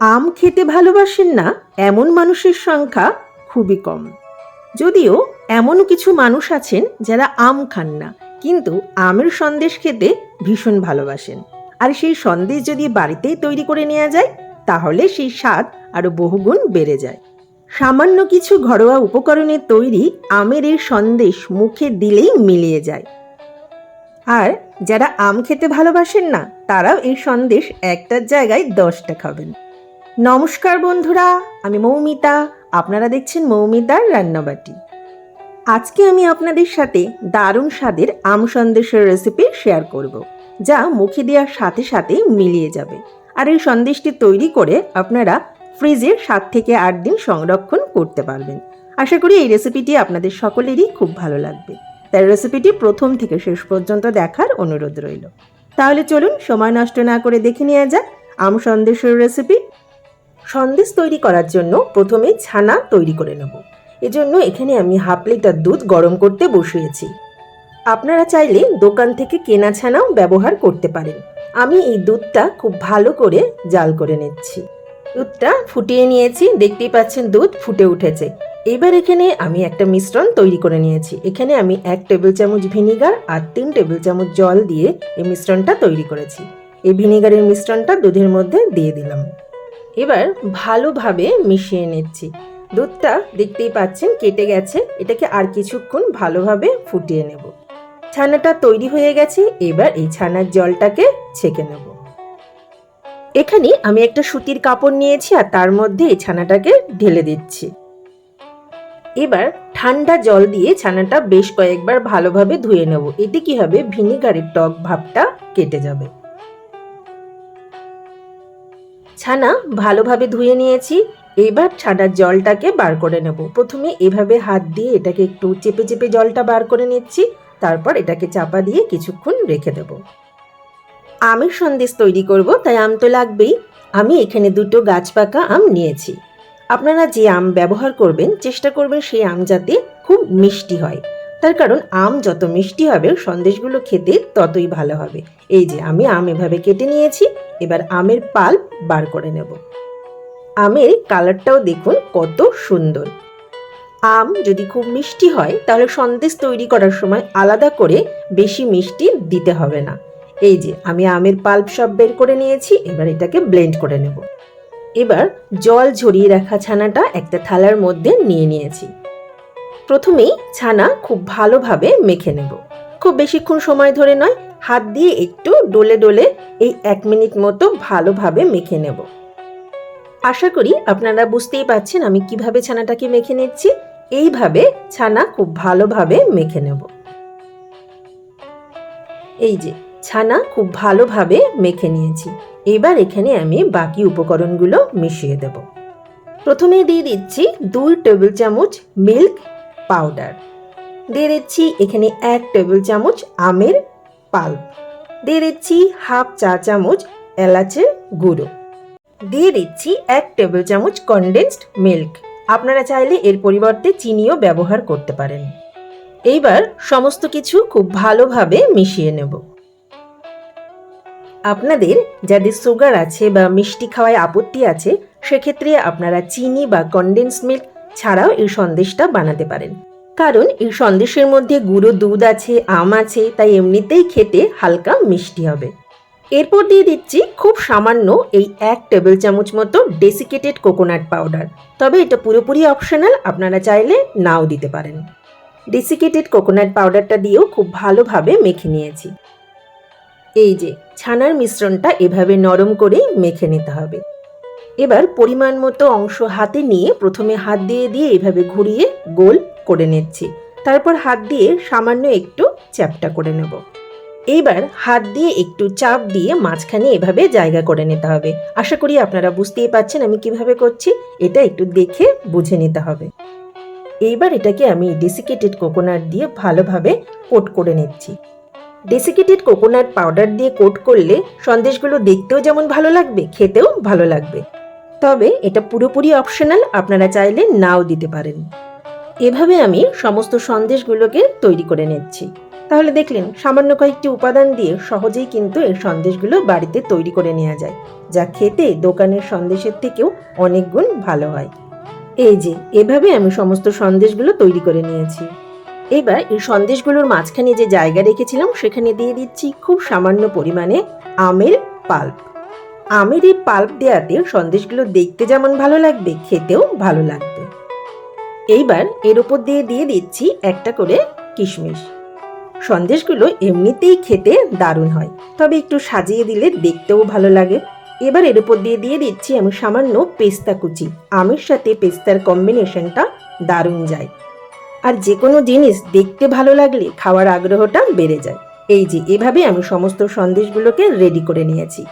আম খেতে ভালোবাসেন না, এমন মানুষের সংখ্যা খুবই কম। যদিও এমন কিছু মানুষ আছেন যারা আম খান না, কিন্তু আমের সন্দেশ খেতে ভীষণ ভালোবাসেন। আর সেই সন্দেশ যদি বাড়িতেই তৈরি করে নেওয়া যায়, তাহলে সেই স্বাদ আরও বহুগুণ বেড়ে যায়। সামান্য কিছু ঘরোয়া উপকরণের তৈরি আমের এই সন্দেশ মুখে দিলেই মিলিয়ে যায়। আর যারা আম খেতে ভালোবাসেন না, তারাও এই সন্দেশ একটার জায়গায় দশটা খাবেন। নমস্কার বন্ধুরা, আমি মৌমিতা। আপনারা দেখছেন মৌমিতার রান্নাবাটি। আজকে আমি আপনাদের সাথে দারুণ স্বাদের আম সন্দেশের রেসিপি শেয়ার করব, যা মুখে দেওয়ার সাথে সাথে মিলিয়ে যাবে। আর এই সন্দেশটি তৈরি করে আপনারা ফ্রিজে সাত থেকে আট দিন সংরক্ষণ করতে পারবেন। আশা করি এই রেসিপিটি আপনাদের সকলেরই খুব ভালো লাগবে। তাই রেসিপিটি প্রথম থেকে শেষ পর্যন্ত দেখার অনুরোধ রইল। তাহলে চলুন সময় নষ্ট না করে দেখে নেওয়া যাক আম সন্দেশের রেসিপি সন্দেশ তৈরি করার জন্য প্রথমে ছানা তৈরি করে নেব। এজন্য এখানে আমি হাফ লিটার দুধ গরম করতে বসিয়েছি। আপনারা চাইলে দোকান থেকে কেনা ছানাও ব্যবহার করতে পারেন। আমি এই দুধটা খুব ভালো করে জাল করে নিচ্ছি। দুধটা ফুটিয়ে নিয়েছি, দেখতেই পাচ্ছেন দুধ ফুটে উঠেছে। এবার এখানে আমি একটা মিশ্রণ তৈরি করে নিয়েছি। এখানে আমি এক টেবিল চামচ ভিনিগার আর তিন টেবিল চামচ জল দিয়ে এই মিশ্রণটা তৈরি করেছি। এই ভিনিগারের মিশ্রণটা দুধের মধ্যে দিয়ে দিলাম। এবার ভালোভাবে মিশিয়ে নিচ্ছি। দুধটা দেখতেই পাচ্ছেন কেটে গেছে। এটাকে আর কিছুক্ষণ ভালোভাবে ফুটিয়ে নেব। ছানাটা তৈরি হয়ে গেছে। এবার এই ছানার জলটাকে ছেঁকে নেব। এখানে আমি একটা সুতির কাপড় নিয়েছি আর তার মধ্যে এই ছানাটাকে ঢেলে দিচ্ছি। এবার ঠান্ডা জল দিয়ে ছানাটা বেশ কয়েকবার ভালোভাবে ধুয়ে নেব। এতে কি হবে? ভিনিগারের টক ভাবটা কেটে যাবে। ছানা ভালোভাবে ধুয়ে নিয়েছি। এবার ছানার জলটাকে বার করে নেব। প্রথমে এভাবে হাত দিয়ে এটাকে একটু চেপে চেপে জলটা বার করে নিচ্ছি। তারপর এটাকে চাপা দিয়ে কিছুক্ষণ রেখে দেব। আমের সন্দেশ তৈরি করব, তাই আম তো লাগবেই। আমি এখানে দুটো গাছ পাকা আম নিয়েছি। আপনারা যে আম ব্যবহার করবেন, চেষ্টা করবেন সেই আম যাতে খুব মিষ্টি হয়। তার কারণ আম যত মিষ্টি হবে, সন্দেশগুলো খেতে ততই ভালো হবে। এই যে আমি আম এভাবে কেটে নিয়েছি। এবার আমের পাল্প বার করে নেব। আমের কালারটাও দেখুন কত সুন্দর। আম যদি খুব মিষ্টি হয়, তাহলে সন্দেশ তৈরি করার সময় আলাদা করে বেশি মিষ্টি দিতে হবে না। এই যে, আমি আমের পাল্প সব বের করে নিয়েছি, এবার এটাকে ব্লেন্ড করে নেব। এবার জল ঝরিয়ে রাখা ছানাটা একটা থালার মধ্যে নিয়ে নিয়েছি। প্রথমেই ছানা খুব ভালোভাবে মেখে নেব। খুব বেশিক্ষণ সময় ধরে নয় হাত দিয়ে একটু ডলে ডলে এই এক মিনিট মতো ভালোভাবে মেখে নেব। আশা করি আপনারা বুঝতেই পাচ্ছেন আমি কীভাবে ছানাটাকে মেখে নিচ্ছি। এইভাবে ছানা খুব ভালোভাবে মেখে নেব। এই যে, ছানা খুব ভালোভাবে মেখে নিয়েছি। এবার এখানে আমি বাকি উপকরণগুলো মিশিয়ে দেব। প্রথমে দিয়ে দিচ্ছি দুই টেবিল চামচ মিল্ক পাউডার। দিয়ে দিচ্ছি এখানে এক টেবিল চামচ আমের পাল্প দিয়ে দিচ্ছি হাফ চা চামচ এলাচের গুঁড়ো। দিয়ে দিচ্ছি এক টেবিল চামচ কনডেন্সড মিল্ক আপনারা চাইলে এর পরিবর্তে চিনিও ব্যবহার করতে পারেন। এইবার সমস্ত কিছু খুব ভালোভাবে মিশিয়ে নেব। আপনাদের যাদের সুগার আছে বা মিষ্টি খাওয়ায় আপত্তি আছে, সেক্ষেত্রে আপনারা চিনি বা কনডেন্স মিল্ক ছাড়াও এই সন্দেশটা বানাতে পারেন। কারণ এই সন্দেশের মধ্যে গুঁড়ো দুধ আছে, আম আছে, তাই এমনিতেই খেতে হালকা মিষ্টি হবে। এরপর দিয়ে দিচ্ছি খুব সামান্য এই এক টেবিল চামচ মতো ডেসিকেটেড কোকোনাট পাউডার তবে এটা পুরোপুরি অপশনাল আপনারা চাইলে নাও দিতে পারেন। ডেসিকেটেড কোকোনাট পাউডারটা দিয়েও খুব ভালোভাবে মেখে নিয়েছি। এই যে, ছানার মিশ্রণটা এভাবে নরম করে মেখে নিতে হবে। এবার পরিমাণ মতো অংশ হাতে নিয়ে প্রথমে হাত দিয়ে দিয়ে এভাবে ঘুরিয়ে গোল করে নিচ্ছি। তারপর হাত দিয়ে সামান্য একটু চ্যাপটা করে নেব। এইবার হাত দিয়ে একটু চাপ দিয়ে মাঝখানে এভাবে জায়গা করে নিতে হবে। আশা করি আপনারা বুঝতেই পাচ্ছেন আমি কীভাবে করছি। এটা একটু দেখে বুঝে নিতে হবে। এইবার এটাকে আমি ডেসিকেটেড কোকোনাট দিয়ে ভালোভাবে কোট করে নিচ্ছি। ডেসিকেটেড কোকোনাট পাউডার দিয়ে কোট করলে সন্দেশগুলো দেখতেও যেমন ভালো লাগবে, খেতেও ভালো লাগবে। তবে এটা পুরোপুরি অপশনাল আপনারা চাইলে নাও দিতে পারেন। এভাবে আমি সমস্ত সন্দেশগুলোকে তৈরি করে নিচ্ছি। তাহলে দেখলেন, সামান্য কয়েকটি উপাদান দিয়ে সহজেই কিন্তু এই সন্দেশগুলো বাড়িতে তৈরি করে নেওয়া যায়, যা খেতে দোকানের সন্দেশের থেকেও অনেক গুণ ভালো হয়। এই যে, এভাবে আমি সমস্ত সন্দেশগুলো তৈরি করে নিয়েছি। এবার এই সন্দেশগুলোর মাঝখানে যে জায়গা রেখেছিলাম, সেখানে দিয়ে দিচ্ছি খুব সামান্য পরিমাণে আমের পাল্প। আমের এই পাল্প দেওয়াতে সন্দেশগুলো দেখতে যেমন ভালো লাগবে, খেতেও ভালো লাগবে। এইবার এর উপর দিয়ে দিয়ে দিচ্ছি একটা করে কিশমিশ। সন্দেশগুলো এমনিতেই খেতে দারুণ হয়, তবে একটু সাজিয়ে দিলে দেখতেও ভালো লাগে। এবার এর উপর দিয়ে দিয়ে দিচ্ছি আমি সামান্য পেস্তা কুচি। আমের সাথে পেস্তার কম্বিনেশনটা দারুণ যায়। আর যে কোনো জিনিস দেখতে ভালো লাগলে খাওয়ার আগ্রহটা বেড়ে যায়। এই যে, এভাবে আমি সমস্ত সন্দেশগুলোকে রেডি করে নিয়েছি।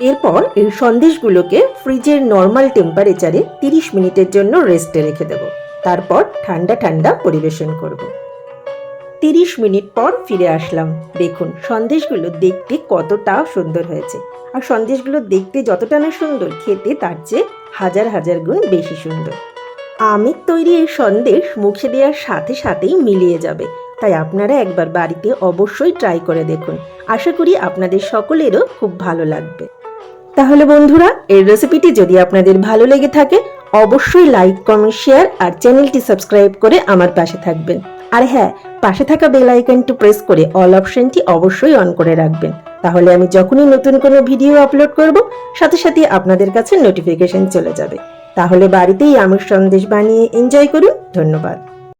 এরপর এই সন্দেশগুলোকে ফ্রিজের নর্মাল টেম্পারেচারে তিরিশ মিনিটের জন্য রেস্টে রেখে দেব। তারপর ঠান্ডা ঠান্ডা পরিবেশন করব। তিরিশ মিনিট পর ফিরে আসলাম। দেখুন, সন্দেশগুলো দেখতে কতটা সুন্দর হয়েছে। আর সন্দেশগুলো দেখতে যতটা না সুন্দর, খেতে তার চেয়ে হাজার হাজার গুণ বেশি সুন্দর। আমের তৈরি এই সন্দেশ মুখে দেওয়ার সাথে সাথেই মিলিয়ে যাবে। তাই আপনারা একবার বাড়িতে অবশ্যই ট্রাই করে দেখুন। আশা করি আপনাদের সকলেরও খুব ভালো লাগবে। তাহলে বন্ধুরা, এই রেসিপিটি যদি আপনাদের ভালো লেগে থাকে অবশ্যই লাইক কমেন্ট শেয়ার আর চ্যানেলটি সাবস্ক্রাইব করে আমার পাশে থাকবেন। আর হ্যাঁ পাশে থাকা বেল আইকনটি প্রেস করে অল অপশনটি অবশ্যই অন করে রাখবেন। তাহলে আমি যখনই নতুন কোনো ভিডিও আপলোড করব, সাথে সাথে আপনাদের কাছে নোটিফিকেশন চলে যাবে। তাহলে বাড়িতেই আমের সন্দেশ বানিয়ে এনজয় করুন। ধন্যবাদ।